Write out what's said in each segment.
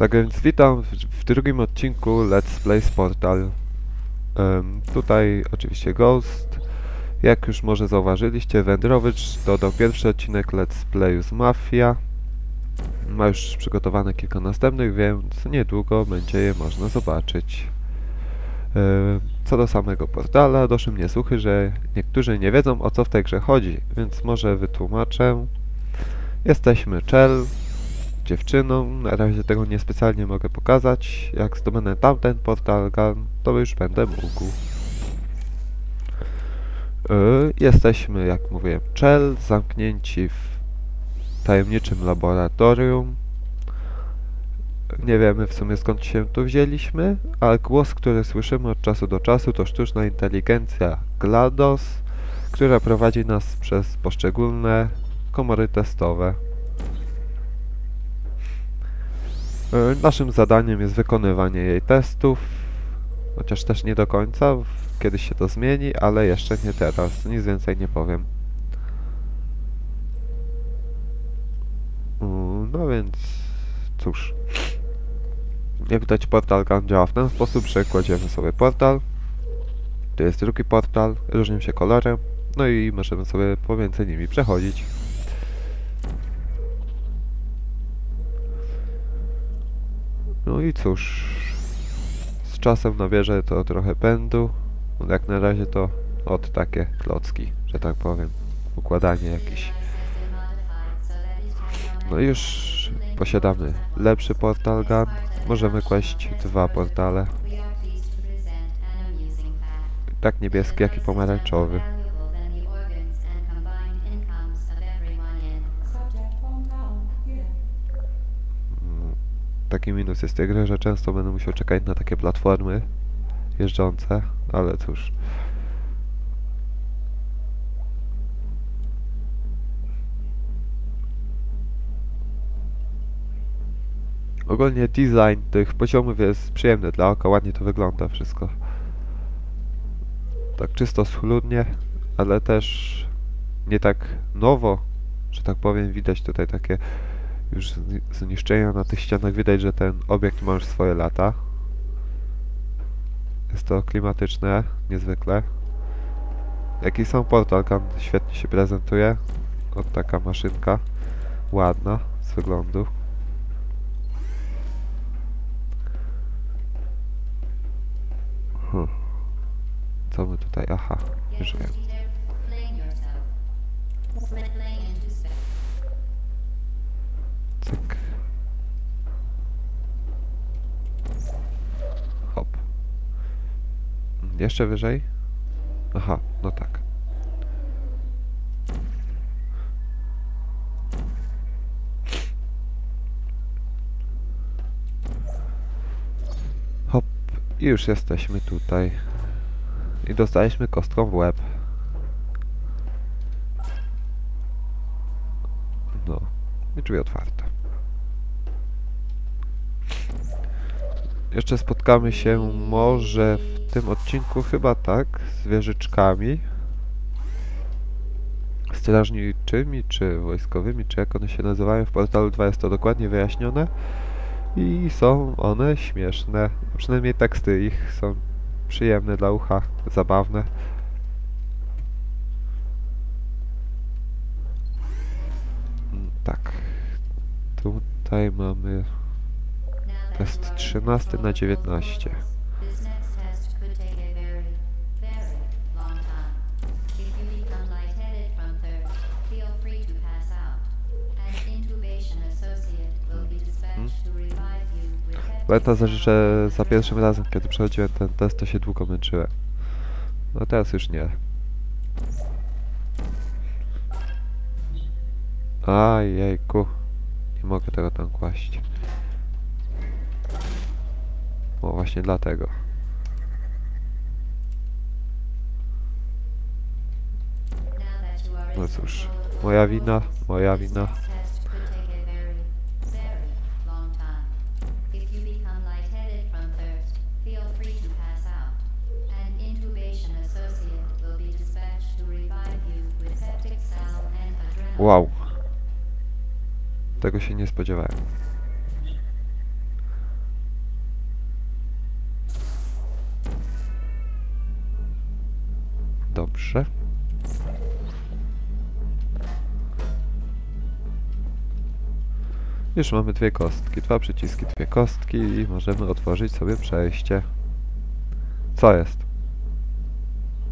Tak więc witam w, drugim odcinku Let's Play Portal. Em, tutaj oczywiście Ghost. Jak już może zauważyliście, Wędrowicz dodał pierwszy odcinek Let's Playu z Mafia. Ma już przygotowane kilka następnych, więc niedługo będzie je można zobaczyć. E, Co do samego portala, doszły mnie słuchy, że niektórzy nie wiedzą o co w tej grze chodzi, więc może wytłumaczę. Jesteśmy Chell, dziewczyną. Na razie tego niespecjalnie mogę pokazać. Jak zdobędę tamten portal gun, to już będę mógł. Yy, jesteśmy, jak mówiłem, Chell, zamknięci w tajemniczym laboratorium. Nie wiemy w sumie skąd się tu wzięliśmy, ale głos, który słyszymy od czasu do czasu to sztuczna inteligencja GLaDOS, która prowadzi nas przez poszczególne komory testowe. Naszym zadaniem jest wykonywanie jej testów, chociaż też nie do końca, kiedyś się to zmieni, ale jeszcze nie teraz, nic więcej nie powiem. Mm, No więc, cóż. Jak widać portal gun działa w ten sposób, że kładziemy sobie portal. Tu jest drugi portal, różnią się kolorem, no i możemy sobie pomiędzy nimi przechodzić. No i cóż, z czasem nabierze to trochę pędu. Jak na razie to od takie klocki, że tak powiem. Układanie jakieś. No i już posiadamy lepszy portal gun. Możemy kłaść dwa portale. Tak niebieski, jak i pomarańczowy. Taki minus jest tej gry, że często będę musiał czekać na takie platformy jeżdżące, ale cóż. Ogólnie design tych poziomów jest przyjemny dla oka, ładnie to wygląda wszystko. Tak czysto schludnie, ale też nie tak nowo, że tak powiem, widać tutaj takie już zni- zniszczenia na tych ścianach. Widać, że ten obiekt ma już swoje lata. Jest to klimatyczne, niezwykle. Jaki sam portal gun świetnie się prezentuje. Od taka maszynka. Ładna z wyglądu. Hm. Co my tutaj? Aha, już wiem. Cyk. Hop. Mm, Jeszcze wyżej? Aha, no tak. Hop. I już jesteśmy tutaj. I dostaliśmy kostką w łeb. No. I drzwi otwarte. Jeszcze spotkamy się może w tym odcinku, chyba tak, z wieżyczkami. Strażniczymi, czy wojskowymi, czy jak one się nazywają. W portalu 2 jest to dokładnie wyjaśnione. I są one śmieszne. Przynajmniej teksty ich są przyjemne dla ucha, zabawne. Mm, Tak. Tutaj mamy test 13 na 19. This next test could take a very, very long time. If you become lightheaded from thirst, feel free to pass out. An intubation associate will be dispatched to revive you with Pamiętam, że za pierwszym razem, kiedy przechodziłem ten test, to się długo męczyłem. No teraz już nie. Ajejku. Nie mogę tego tam kłaść. O, właśnie dlatego. No cóż, moja wina, moja wina. next test could take a Dobrze. Już mamy dwie kostki, dwa przyciski, dwie kostki i możemy otworzyć sobie przejście. Co jest?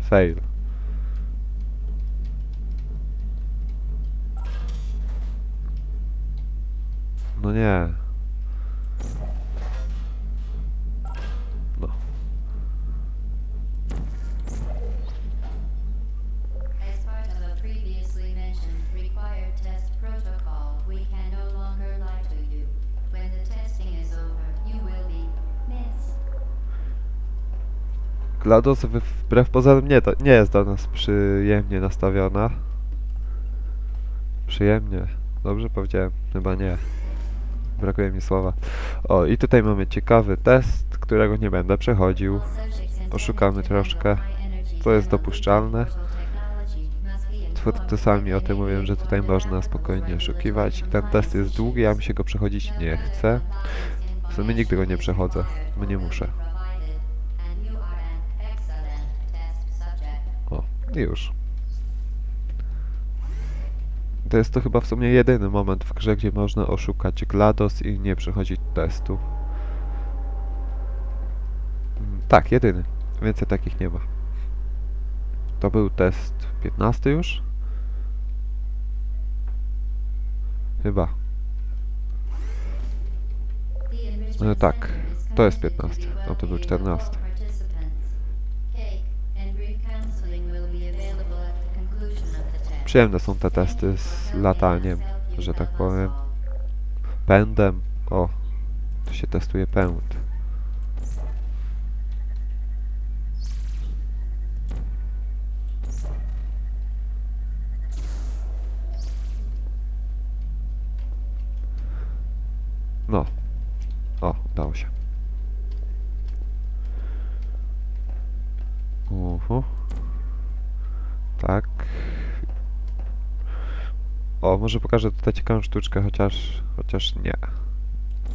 Fail. No nie. GLaDOS wbrew pozorom nie, nie jest do nas przyjemnie nastawiona. Przyjemnie. Dobrze powiedziałem? Chyba nie. Brakuje mi słowa. O, i tutaj mamy ciekawy test, którego nie będę przechodził. Oszukamy troszkę. To jest dopuszczalne. Twórcy sami o tym mówią, że tutaj można spokojnie oszukiwać. Ten test jest długi, ja mi się go przechodzić nie chcę. W sumie nigdy go nie przechodzę, bo nie muszę. Już. To jest to chyba w sumie jedyny moment w grze, gdzie można oszukać GLaDOS i nie przechodzić testu. Mm, Tak, jedyny. Więcej takich nie ma. To był test 15 już? Chyba. E, tak, to jest 15, no to był 14. Przyjemne są te testy z lataniem, że tak powiem. Pędem. O, tu się testuje pęd. No. O, udało się. Uhu. Tak. O, może pokażę tutaj ciekawą sztuczkę, chociaż... chociaż nie.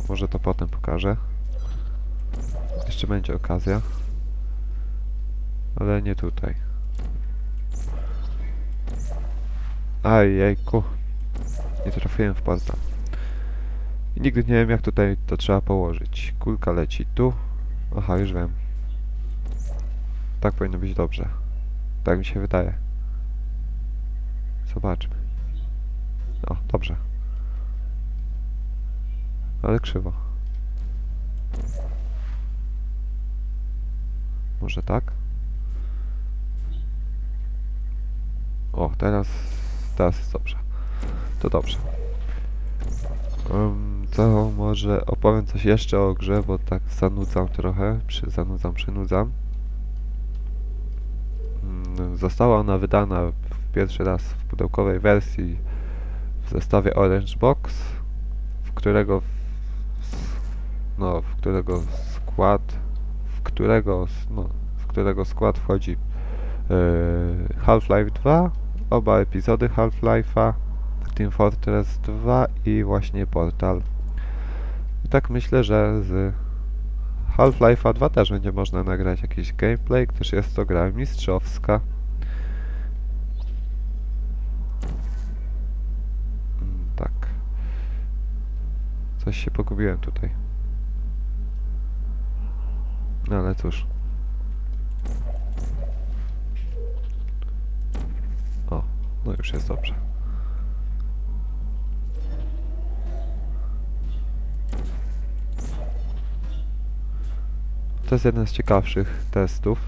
Może to potem pokażę. Jeszcze będzie okazja. Ale nie tutaj. Aj, jejku. Nie trafiłem w portal. I nigdy nie wiem, jak tutaj to trzeba położyć. Kulka leci tu. Aha, już wiem. Tak powinno być dobrze. Tak mi się wydaje. Zobaczmy. O, dobrze. Ale krzywo. Może tak? O, teraz... Teraz jest dobrze. To dobrze. Um, to może opowiem coś jeszcze o grze, bo tak zanudzam trochę. Przy, zanudzam, przynudzam. Mm, Została ona wydana pierwszy raz w pudełkowej wersji w zestawie Orange Box, w którego no, w którego skład w którego no, w którego skład wchodzi yy, Half-Life 2, oba epizody Half-Life'a, Team Fortress 2 i właśnie Portal. I tak myślę, że z Half-Life'a 2 też będzie można nagrać jakiś gameplay, gdyż jest to gra mistrzowska. Coś się pogubiłem tutaj. No ale cóż. O, no już jest dobrze. To jest jeden z ciekawszych testów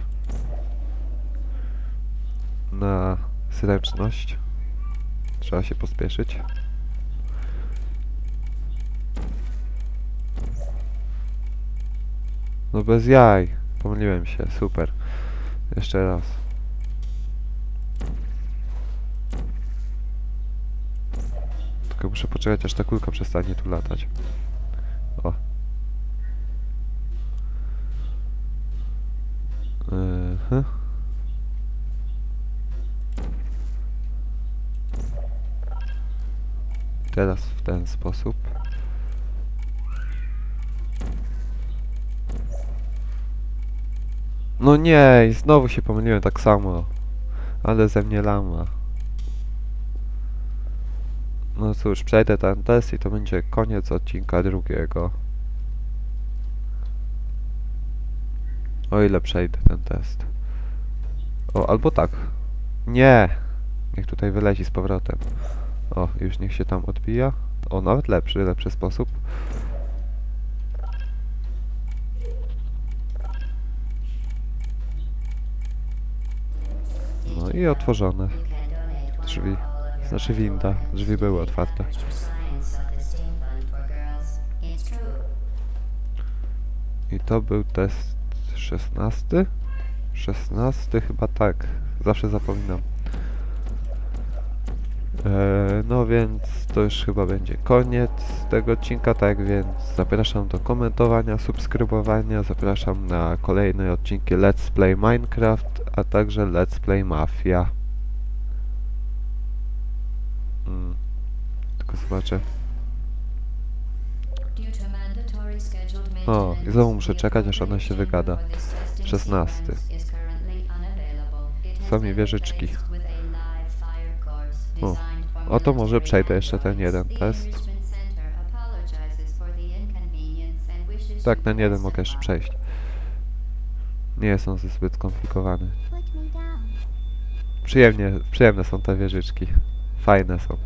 na zręczność. Trzeba się pospieszyć. No bez jaj. Pomyliłem się, super. Jeszcze raz. Tylko muszę poczekać, aż ta kulka przestanie tu latać. O. Mhm. Teraz w ten sposób. No nie, znowu się pomyliłem tak samo. Ale ze mnie lama. No cóż, przejdę ten test i to będzie koniec odcinka drugiego. O ile przejdę ten test. O, albo tak. Nie! Niech tutaj wyleci z powrotem. O, już niech się tam odbija. O, nawet lepszy, lepszy sposób. No i otworzone. Drzwi. Znaczy winda. Drzwi były otwarte. I to był test 16? 16 chyba tak. Zawsze zapominam. E, no więc to już chyba będzie koniec tego odcinka, tak więc zapraszam do komentowania, subskrybowania, zapraszam na kolejne odcinki Let's Play Minecraft, a także Let's Play Mafia. Mm, tylko zobaczę. O, i znowu muszę czekać, aż ona się wygada. chamber for this testing 16. sequence is O, oto może przejdę jeszcze ten jeden test. Tak, ten jeden mogę jeszcze przejść. Nie jest on zbyt skomplikowany. Przyjemnie, przyjemne są te wieżyczki. Fajne są.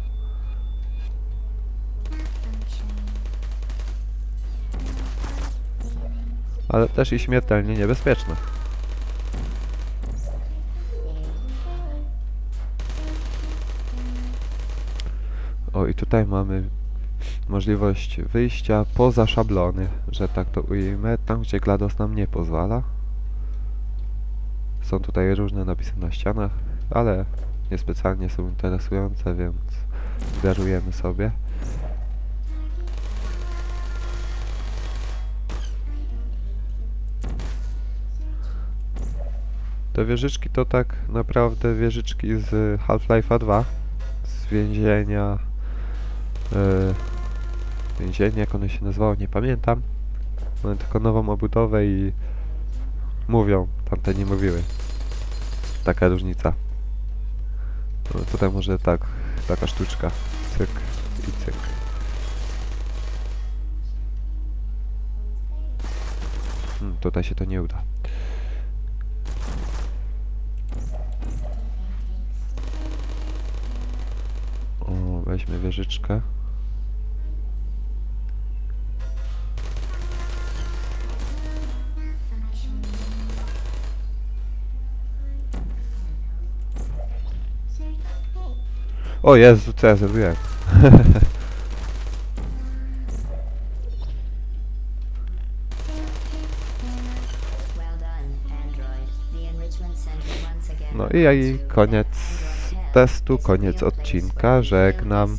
Ale też i śmiertelnie niebezpieczne. Tutaj mamy możliwość wyjścia poza szablony, że tak to ujmę, tam gdzie GLaDOS nam nie pozwala. Są tutaj różne napisy na ścianach, ale niespecjalnie są interesujące, więc darujemy sobie. Te wieżyczki to tak naprawdę wieżyczki z Half-Life'a 2, z więzienia. Yy, więzienie, jak ono się nazywało, nie pamiętam. Mamy tylko nową obudowę i mówią, tamte nie mówiły. Taka różnica. No, tutaj może tak, taka sztuczka. Cyk i cyk. Hmm, tutaj się to nie uda. O, weźmy wieżyczkę. O Jezu, co ja zrobiłem? No i, koniec testu, koniec odcinka. Żegnam.